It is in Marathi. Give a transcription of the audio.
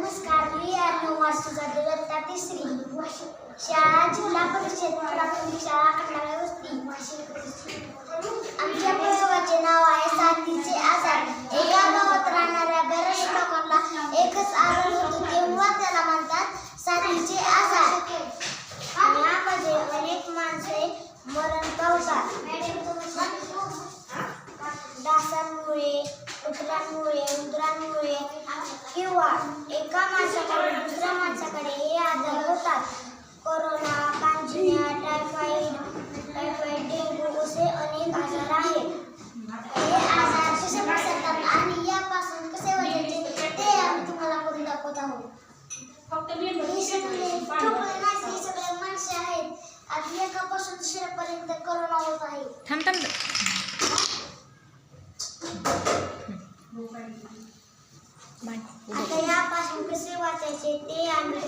नमस्कार मी अर्णव वास्तुचा दत्ता तिसरी शाळा जिल्हा परिषद प्राथमिक शाळा कटनाळा वस्ती आमच्या प्रयोगाचे नाव आहे साथीचे आजार. एका गावात राहणाऱ्या बऱ्याच लोकांना एकच आजार होतो तेव्हा त्याला म्हणतात साथीचे आजार. यामध्ये अनेक माणसे मरण किंवा एका माणसाकडून दुसऱ्या माणसाकडे हे आजार होतात. कोरोना कांजिण्या टायफॉइड टायफॉइड डेंग्यू असे अनेक आजार आहेत. हे आजार कसे पसरतात आणि यापासून कसे वाचायचे ते आम्ही तुम्हाला करून दाखवत आहोत. हे सगळे माणसे हे सगळे माणसे आहेत. आणि एकापासून दुसऱ्यापर्यंत करोना होत आहे. थांब थांब. आता यापासून कसे वाचायचे ते आम्ही